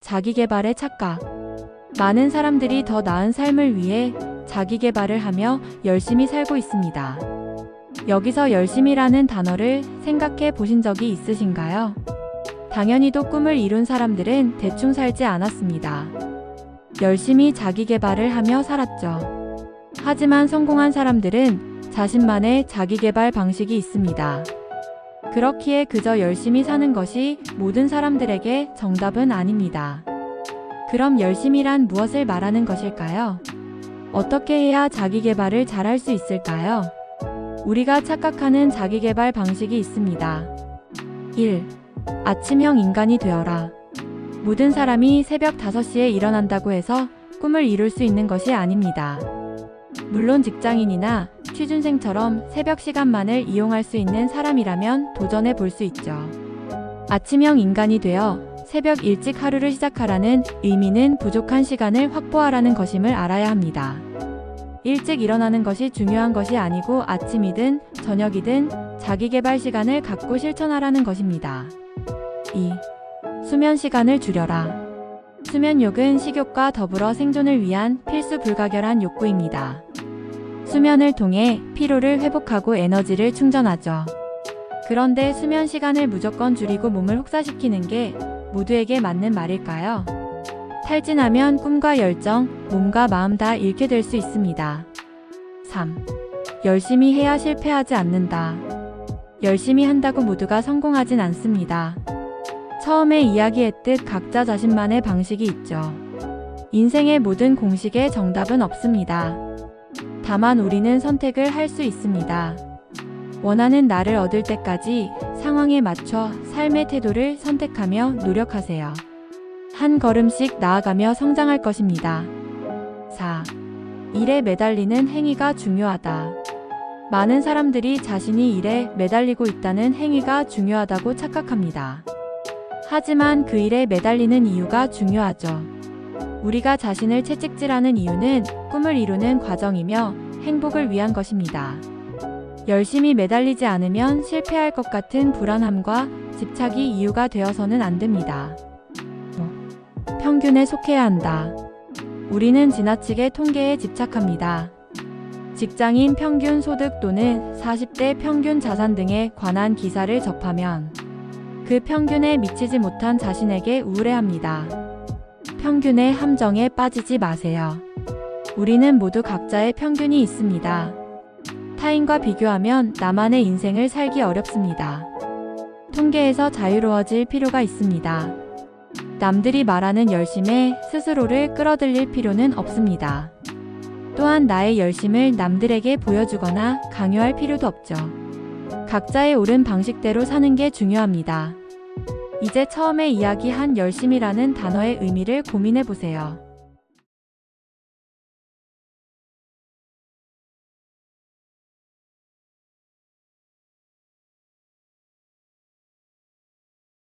자기개발의 착각. 많은 사람들이 더 나은 삶을 위해 자기개발을 하며 열심히 살고 있습니다. 여기서 열심이라는 단어를 생각해 보신 적이 있으신가요? 당연히도 꿈을 이룬 사람들은 대충 살지 않았습니다. 열심히 자기개발을 하며 살았죠. 하지만 성공한 사람들은 자신만의 자기개발 방식이 있습니다. 그렇기에 그저 열심히 사는 것이 모든 사람들에게 정답은 아닙니다. 그럼 열심이란 무엇을 말하는 것일까요? 어떻게 해야 자기 개발을 잘할 수 있을까요? 우리가 착각하는 자기 개발 방식이 있습니다. 1. 아침형 인간이 되어라. 모든 사람이 새벽 5시에 일어난다고 해서 꿈을 이룰 수 있는 것이 아닙니다. 물론 직장인이나 취준생처럼 새벽 시간만을 이용할 수 있는 사람이라면 도전해 볼 수 있죠. 아침형 인간이 되어 새벽 일찍 하루를 시작하라는 의미는 부족한 시간을 확보하라는 것임을 알아야 합니다. 일찍 일어나는 것이 중요한 것이 아니고 아침이든 저녁이든 자기 개발 시간을 갖고 실천하라는 것입니다. 2. 수면 시간을 줄여라. 수면욕은 식욕과 더불어 생존을 위한 필수 불가결한 욕구입니다. 수면을 통해 피로를 회복하고 에너지를 충전하죠. 그런데 수면 시간을 무조건 줄이고 몸을 혹사시키는 게 모두에게 맞는 말일까요? 탈진하면 꿈과 열정, 몸과 마음 다 잃게 될 수 있습니다. 3. 열심히 해야 실패하지 않는다. 열심히 한다고 모두가 성공하진 않습니다. 처음에 이야기했듯 각자 자신만의 방식이 있죠. 인생의 모든 공식에 정답은 없습니다. 다만 우리는 선택을 할 수 있습니다. 원하는 나를 얻을 때까지 상황에 맞춰 삶의 태도를 선택하며 노력하세요. 한 걸음씩 나아가며 성장할 것입니다. 4. 일에 매달리는 행위가 중요하다. 많은 사람들이 자신이 일에 매달리고 있다는 행위가 중요하다고 착각합니다. 하지만 그 일에 매달리는 이유가 중요하죠. 우리가 자신을 채찍질하는 이유는 꿈을 이루는 과정이며 행복을 위한 것입니다. 열심히 매달리지 않으면 실패할 것 같은 불안함과 집착이 이유가 되어서는 안 됩니다. 평균에 속해야 한다. 우리는 지나치게 통계에 집착합니다. 직장인 평균 소득 또는 40대 평균 자산 등에 관한 기사를 접하면 그 평균에 미치지 못한 자신에게 우울해합니다. 평균의 함정에 빠지지 마세요. 우리는 모두 각자의 평균이 있습니다. 타인과 비교하면 나만의 인생을 살기 어렵습니다. 통계에서 자유로워질 필요가 있습니다. 남들이 말하는 열심에 스스로를 끌어들일 필요는 없습니다. 또한 나의 열심을 남들에게 보여주거나 강요할 필요도 없죠. 각자의 옳은 방식대로 사는 게 중요합니다. 이제 처음에 이야기한 열심이라는 단어의 의미를 고민해 보세요.